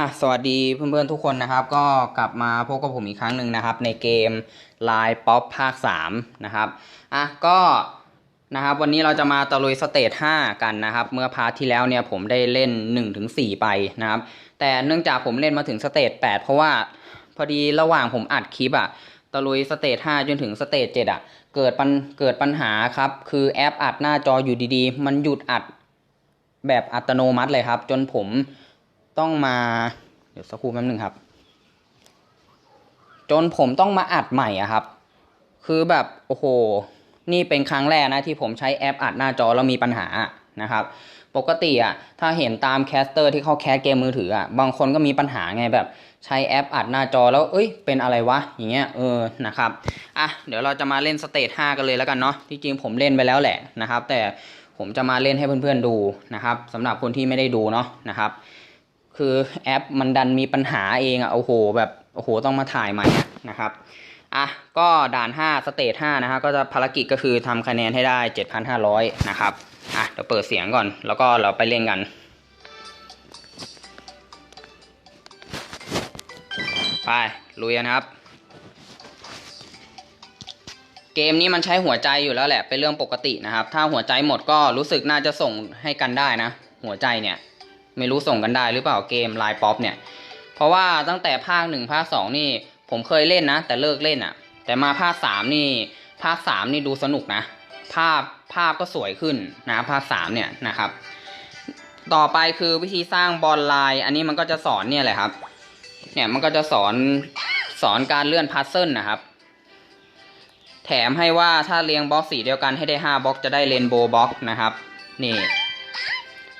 อะสวัสดีเพื่อนๆทุกคนนะครับ ก็กลับมาพบกับผมอีกครั้งหนึ่งนะครับ ในเกม Line Pop ภาค 3 นะครับอะก็นะครับวันนี้เราจะมาตะลุยสเตจ5กันนะครับ เมื่อพาร์ทที่แล้วเนี่ยผมได้เล่น 1-4 ไปนะครับ แต่เนื่องจากผมเล่นมาถึงสเตจ8เพราะว่าพอดีระหว่างผมอัดคลิปอะตะลุยสเตจ5จนถึงสเตจ7อะเกิดปัญเกิดปัญหาครับ คือแอปอัดหน้าจออยู่ดีๆ มันหยุดอัดแบบอัตโนมัติเลยครับ จนผม ต้องมา เดี๋ยวสักครู่แป๊บนึงครับ จนผมต้องมาอัดใหม่อะครับ คือแบบโอ้โห นี่เป็นครั้งแรกนะที่ผมใช้แอปอัดหน้าจอแล้วมีปัญหานะครับ ปกติอะถ้าเห็นตามแคสเตอร์ที่เขาแคสเกมมือถืออะบางคนก็มีปัญหาไงแบบใช้แอปอัดหน้าจอแล้วเอ้ยเป็นอะไรวะอย่างเงี้ยเออนะครับอะเดี๋ยวเราจะมาเล่นสเตจ5กันเลยแล้วกันเนาะที่จริงผมเล่นไปแล้วแหละนะครับ แต่ผมจะมาเล่นให้เพื่อนๆดูนะครับสำหรับคนที่ไม่ได้ดูเนาะนะครับ คือแอปมันดันมีปัญหาเองอะ่ะโอ้โหแบบโอ้โหต้องมาถ่ายใหม่นะครับอะก็ด่าน5สเตจ5นะฮะก็จะภารกิจก็คือทำคะแนนให้ได้ 7,500 นะครับอะเดี๋ยวเปิดเสียงก่อน แล้วก็เราไปเล่นกันไปลุยกันครับ เกมนี้มันใช้หัวใจอยู่แล้วแหละเป็นเรื่องปกตินะครับ ถ้าหัวใจหมดก็รู้สึกน่าจะส่งให้กันได้นะ หัวใจเนี่ย ไม่รู้ส่งกันได้หรือเปล่าเกมไลน์ป๊อปเนี่ย เพราะว่าตั้งแต่ภาคหนึ่งภาคสองนี่ผมเคยเล่นนะ แต่เลิกเล่นอะ่ะ แต่มาภาคสามนี่ ภาคสามนี่ดูสนุกนะ ภาพภาพก็สวยขึ้นนะภาคสามเนี่ยนะครับ ต่อไปคือวิธีสร้างบอลไลน์อันนี้มันก็จะสอนเนี่ยแหละครับ เนี่ยมันก็จะสอนสอนการเลื่อนพัซเซิลนะครับ แถมให้ว่าถ้าเรียงบล็อกสีเดียวกันให้ได้ห้าบล็อกจะได้เรนโบว์บล็อกนะครับ นี่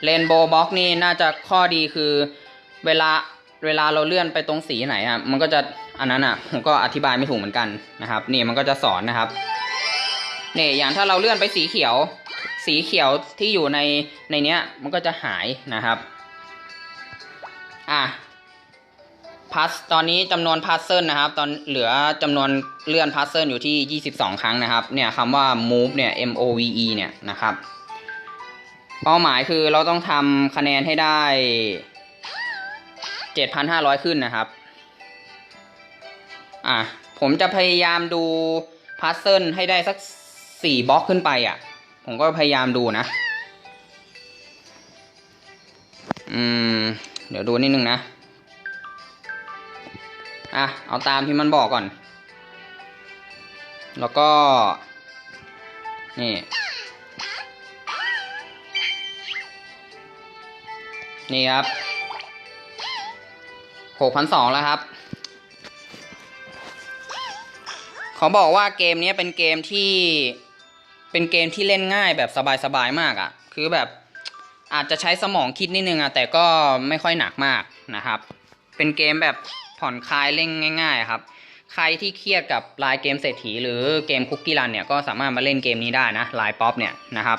เรนโบว์บล็อกนี่น่าจะข้อดีคือเวลาเวลาเราเลื่อนไปตรงสีไหนอะมันก็จะอันนั้นอะผมก็อธิบายไม่ถูกเหมือนกันนะครับนี่มันก็จะสอนนะครับนี่อย่างถ้าเราเลื่อนไปสีเขียว สีเขียวที่อยู่ในในเนี้ยมันก็จะหายนะครับอะพัสตอนนี้จำนวนพัซเซิลนะครับ ตอนเหลือจำนวนเลื่อนพัซเซิลอยู่ที่ 22 ครั้งนะครับ เนี่ยคำว่า move เนี่ย m o v e เนี่ยนะครับ เป้าหมายคือเราต้องทำคะแนนให้ได้ 7,500 ขึ้นนะครับ อะ ผมจะพยายามดูพัซเซิลให้ได้สักสี่บล็อกขึ้นไปอะ ผมก็พยายามดูนะ อืม เดี๋ยวดูนิดนึงนะ อะ เอาตามที่มันบอกก่อน แล้วก็ นี่ นี่ครับหกพันสองแล้วครับ เขาบอกว่าเกมนี้เป็นเกมที่ เป็นเกมที่เล่นง่ายแบบสบายๆมากอะ่ะ คือแบบอาจจะใช้สมองคิดนิดนึงอะ่ะแต่ก็ไม่ค่อยหนักมากนะครับ เป็นเกมแบบผ่อนคลายเล่นง่าย ๆ ครับ ใครที่เครียดกับลายเกมเศรษฐีหรือเกมคุกกี้รันเนี่ยก็สามารถมาเล่นเกมนี้ได้นะลายป๊อปเนี่ยนะครับ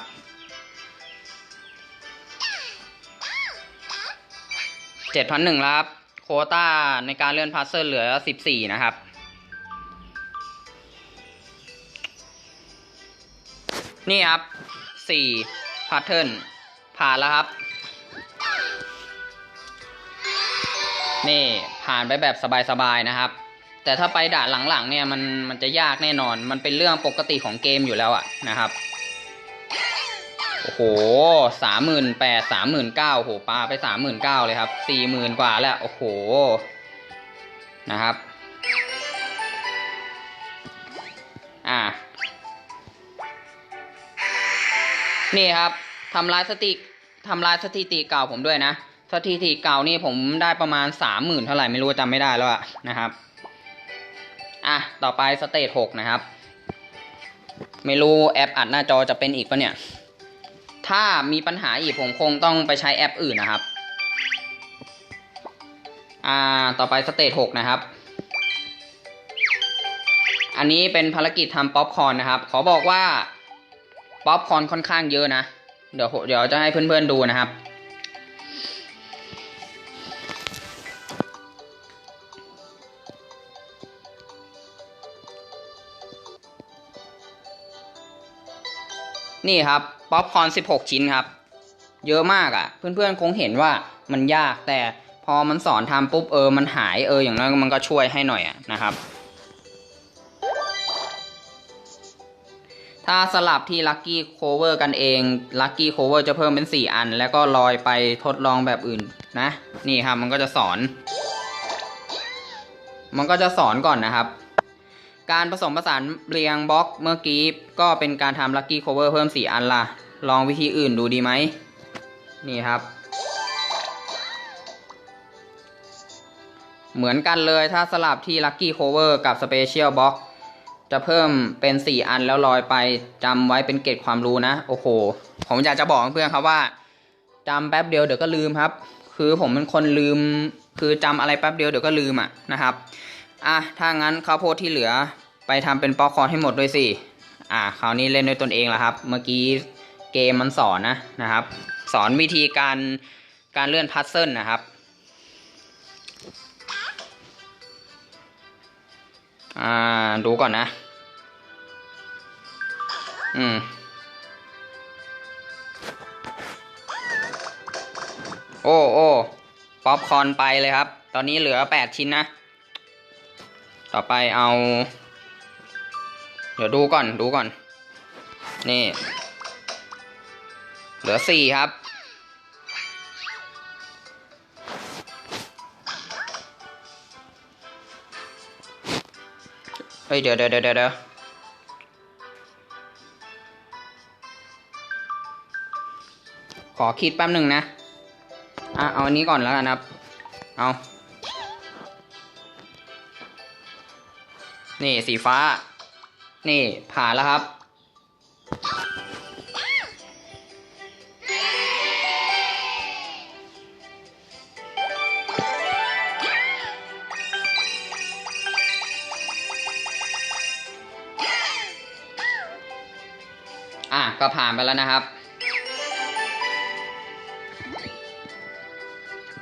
เจ็ดพันหนึ่งครับ โควต้าในการเลื่อนพัซเซิลเหลือสิบสี่นะครับ นี่ครับสี่พาร์เทิร์นผ่านแล้วครับ นี่ผ่านไปแบบสบายๆนะครับ แต่ถ้าไปด่านหลังๆเนี่ยมันมันจะยากแน่นอน มันเป็นเรื่องปกติของเกมอยู่แล้วอะนะครับ โอ้โหสามหมื่นแปดสามหมื่นเก้าโอ้โหปลาไปสามหมื่นเก้าเลยครับสี่หมื่นกว่าแล้ว โอ้โห นะครับ อ่า นี่ครับทำลายสติทำลายสถิติเก่าผมด้วยนะ สถิติเก่านี่ผมได้ประมาณสามหมื่นเท่าไหร่ไม่รู้จำไม่ได้แล้วอะนะครับ อะ ต่อไปสเตจหกนะครับ ไม่รู้แอปอัดหน้าจอจะเป็นอีกปะเนี่ย ถ้ามีปัญหาอีกผมคงต้องไปใช้แอปอื่นนะครับ อ่า ต่อไปสเตจหกนะครับ อันนี้เป็นภารกิจทำป๊อปคอนนะครับ ขอบอกว่าป๊อปคอนค่อนข้างเยอะนะ เดี๋ยวเดี๋ยวจะให้เพื่อนๆดูนะครับ นี่ครับป๊อปคอน16 ชิ้นครับ เยอะมากอะ่ะ เพื่อนๆคงเห็นว่ามันยากแต่พอมันสอนทำปุ๊บเออมันหายเอออย่างน้อยมันก็ช่วยให้หน่อยอะนะครับ ถ้าสลับที่ Lucky Cover กันเอง Lucky Cover จะเพิ่มเป็น 4 อัน แล้วก็ลอยไปทดลองแบบอื่นนะ นี่ครับมันก็จะสอน มันก็จะสอนก่อนนะครับ การผสมผสานเรียงบล็อกเมื่อกี้ก็เป็นการทำ Lucky Cover เพิ่ม 4 อันละลองวิธีอื่นดูดีไหม นี่ครับ เหมือนกันเลยถ้าสลับที่ Lucky Cover กับ Special Box จะเพิ่มเป็น 4 อันแล้วลอยไปจำไว้เป็นเกร็ดความรู้นะ โอ้โห ผมอยากจะบอกเพื่อนครับว่าจำแป๊บเดียวเดี๋ยวก็ลืมครับ คือผมเป็นคนลืม คือจำอะไรแป๊บเดียวเดี๋ยวก็ลืมอะนะครับ อะถ้างั้นข้าวโพดที่เหลือไปทำเป็นป๊อกคอร์นให้หมดด้วยสิอะคราวนี้เล่นด้วยตนเองแล้วครับ เมื่อกี้เกมมันสอนนะนะครับ สอนวิธีการการเลื่อนพัซเซิลนะครับอ่าดูก่อนนะ อืมโอ้โอ้ป๊อปคอร์นไปเลยครับ ตอนนี้เหลือแปดชิ้นนะ ต่อไปเอา เดี๋ยวดูก่อนดูก่อน นี่ เหลือสี่ครับ เฮ้ย เดี๋ยวเดี๋ยวเดี๋ยวเดี๋ยวขอคิดแป๊บหนึ่งนะ อะ เอาอันนี้ก่อนแล้วกันครับ เอา นี่สีฟ้า นี่ผ่านแล้วครับ อะ ก็ผ่านไปแล้วนะครับ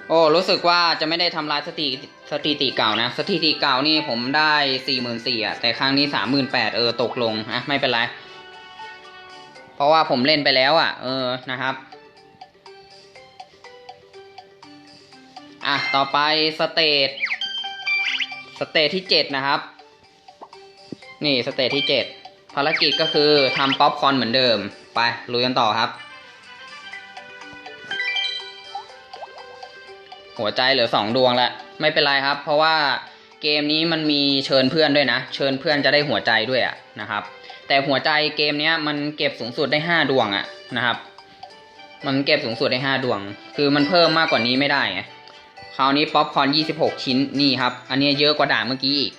โอ้ รู้สึกว่าจะไม่ได้ทำลายสติ สถิติเก่านะ สถิติเก่านี่ผมได้สี่หมื่นสี่อะ แต่ครั้งนี้สามหมื่นแปดเออตกลงอะไม่เป็นไร เพราะว่าผมเล่นไปแล้วอะ เออนะครับ อะ ต่อไปสเตจสเตจที่เจ็ดนะครับ นี่สเตจที่เจ็ดภารกิจก็คือทำป๊อปคอนเหมือนเดิม ไปลุยกันต่อครับ หัวใจเหลือสองดวงแล้ว ไม่เป็นไรครับ เพราะว่าเกมนี้มันมีเชิญเพื่อนด้วยนะ เชิญเพื่อนจะได้หัวใจด้วยอะนะครับ แต่หัวใจเกมนี้มันเก็บสูงสุดได้ห้าดวงอะนะครับ มันเก็บสูงสุดได้ห้าดวง คือมันเพิ่มมากกว่านี้ไม่ได้ไงคราวนี้ป๊อปคอร์นยี่สิบหกชิ้นนี่ครับ อันนี้เยอะกว่าด่านเมื่อกี้อีก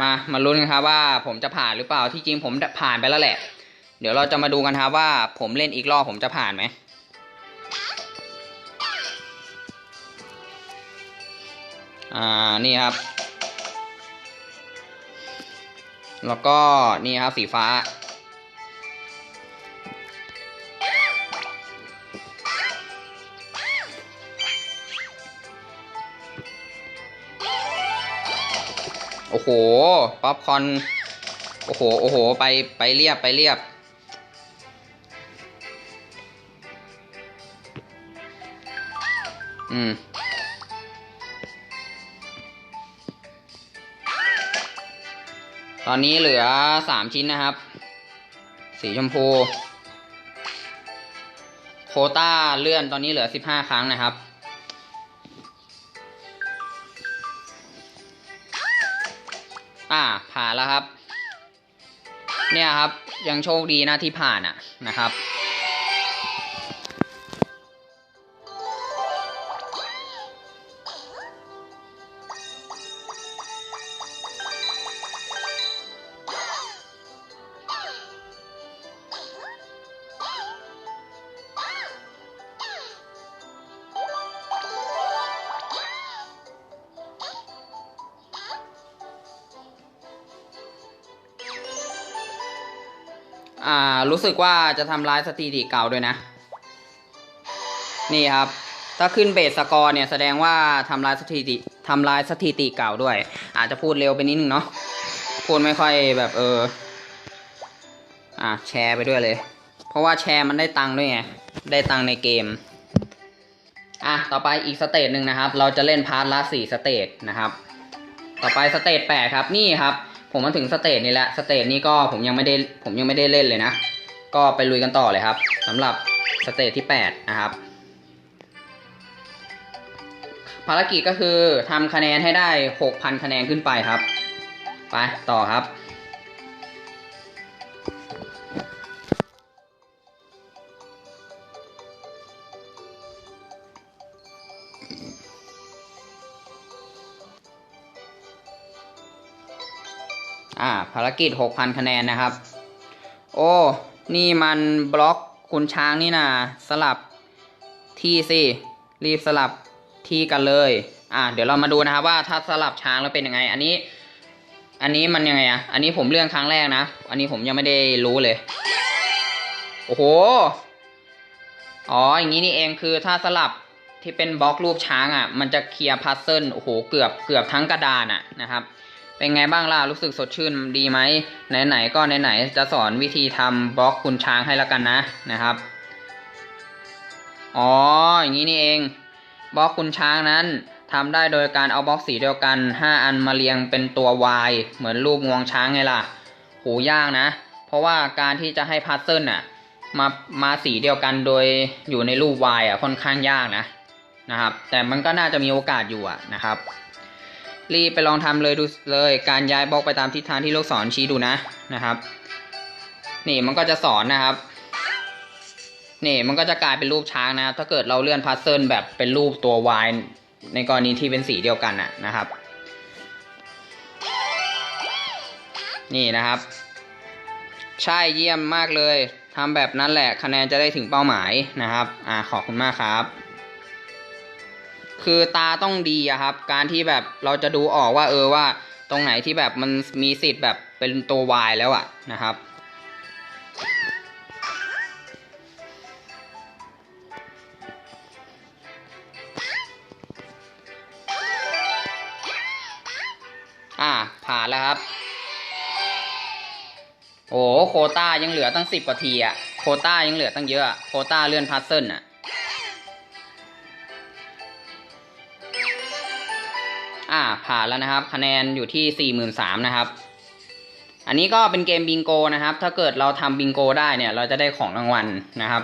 มามาลุ้นกันครับว่าผมจะผ่านหรือเปล่าที่จริงผมผ่านไปแล้วแหละ เดี๋ยวเราจะมาดูกันครับว่าผมเล่นอีกรอบผมจะผ่านไหม อ่านี่ครับ แล้วก็นี่ครับสีฟ้า โอ้โห ป๊อปคอน โอ้โห โอ้โห ไป ไปเรียบ ไปเรียบอืม อนนี้เหลือสามชิ้นนะครับ สีชมพู โคต้าเลื่อนตอนนี้เหลือสิบห้าครั้งนะครับอ่าผ่านแล้วครับ เนี่ยครับยังโชคดีนะที่ผ่านอะนะครับ อ่ารู้สึกว่าจะทำร้ายสถิติเก่าด้วยนะ นี่ครับ ถ้าขึ้นเบสสกอร์เนี่ยแสดงว่าทำลายสถิติทำลายสถิติเก่าด้วย อาจจะพูดเร็วไปนิดนึงเนาะพูดไม่ค่อยแบบเออ อะแชร์ไปด้วยเลย เพราะว่าแชร์มันได้ตังค์ด้วยไง ได้ตังค์ในเกม อะต่อไปอีกสเตจหนึ่งนะครับ เราจะเล่นพาร์ทละสี่สเตจนะครับ ต่อไปสเตจแปดครับนี่ครับ ผมมาถึงสเตจนี้แล้วสเตจนี้ก็ผมยังไม่ได้ผมยังไม่ได้เล่นเลยนะ ก็ไปลุยกันต่อเลยครับสำหรับสเตจที่แปดนะครับ ภารกิจก็คือทำคะแนนให้ได้หกพันคะแนนขึ้นไปครับ ไปต่อครับ อ่า ภารกิจหกพันคะแนนนะครับ โอ้ นี่มันบล็อกคุณช้างนี่นาสลับที่สิ รีบสลับที่กันเลย อ่า เดี๋ยวเรามาดูนะครับว่าถ้าสลับช้างแล้วเป็นยังไง อันนี้ อันนี้มันยังไงอะ อันนี้ผมเลื่อนครั้งแรกนะ อันนี้ผมยังไม่ได้รู้เลย โอ้โห อ๋อ อย่างนี้นี่เองคือถ้าสลับที่เป็นบล็อกรูปช้างอะ มันจะเคลียร์พัซเซิล โอ้โห เกือบเกือบทั้งกระดานอะนะครับ เป็นไงบ้างล่ะรู้สึกสดชื่นดีไหมไหนๆก็ไหนๆจะสอนวิธีทำบล็อกคุณช้างให้แล้วกันนะนะครับอ๋ออย่างนี้นี่เองบล็อกคุณช้างนั้นทำได้โดยการเอาบล็อกสีเดียวกัน 5 อันมาเรียงเป็นตัว Y เหมือนรูปงวงช้างไงล่ะโหยากนะ เพราะว่าการที่จะให้พัซเซิลน่ะมามาสีเดียวกันโดยอยู่ในรูป Y อะค่อนข้างยากนะนะครับ แต่มันก็น่าจะมีโอกาสอยู่อะนะครับ รีบไปลองทำเลยดูเลย การย้ายบล็อกไปตามทิศทางที่ลูกศรชี้ดูนะนะครับ นี่มันก็จะสอนนะครับ นี่มันก็จะกลายเป็นรูปช้างนะ ถ้าเกิดเราเลื่อนพัซเซิลแบบเป็นรูปตัว Y ในกรณีที่เป็นสีเดียวกันนะนะครับ นี่นะครับ ใช่เยี่ยมมากเลยทำแบบนั้นแหละคะแนนจะได้ถึงเป้าหมายนะครับ อ่าขอบคุณมากครับ คือตาต้องดีอะครับ การที่แบบเราจะดูออกว่าเออว่า ตรงไหนที่แบบมันมีสิทธิ์แบบเป็นตัว Y แล้วอะนะครับ อ่าผ่านแล้วครับ โอ้โคต้ายังเหลือตั้งสิบกว่าทีอะโคต้ายังเหลือตั้งเยอะ โคต้าเลื่อนพัซเซิลอะ อ่าผ่านแล้วนะครับ คะแนนอยู่ที่สี่หมื่นสามนะครับ อันนี้ก็เป็นเกมบิงโกนะครับ ถ้าเกิดเราทำบิงโกได้เนี่ย เราจะได้ของรางวัลนะครับ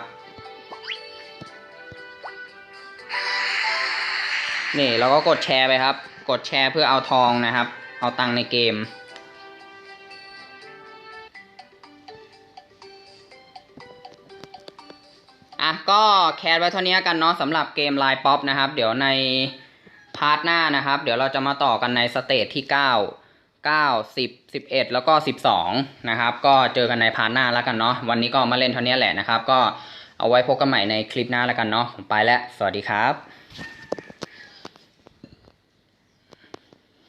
นี่เราก็กดแชร์ไปครับ กดแชร์เพื่อเอาทองนะครับ เอาตังในเกม อะก็แคสไว้เท่านี้กันเนาะสำหรับเกมไลน์ป๊อปนะครับ เดี๋ยวใน พาร์ทหน้านะครับ เดี๋ยวเราจะมาต่อกันในสเตจที่ 9 9 10 11 แล้วก็ 12 นะครับ ก็เจอกันในพาร์ทหน้าแล้วกันเนาะวันนี้ก็มาเล่นเท่านี้แหละนะครับ ก็เอาไว้พบกันใหม่ในคลิปหน้าแล้วกันเนาะผมไปแล้ว สวัสดีครับ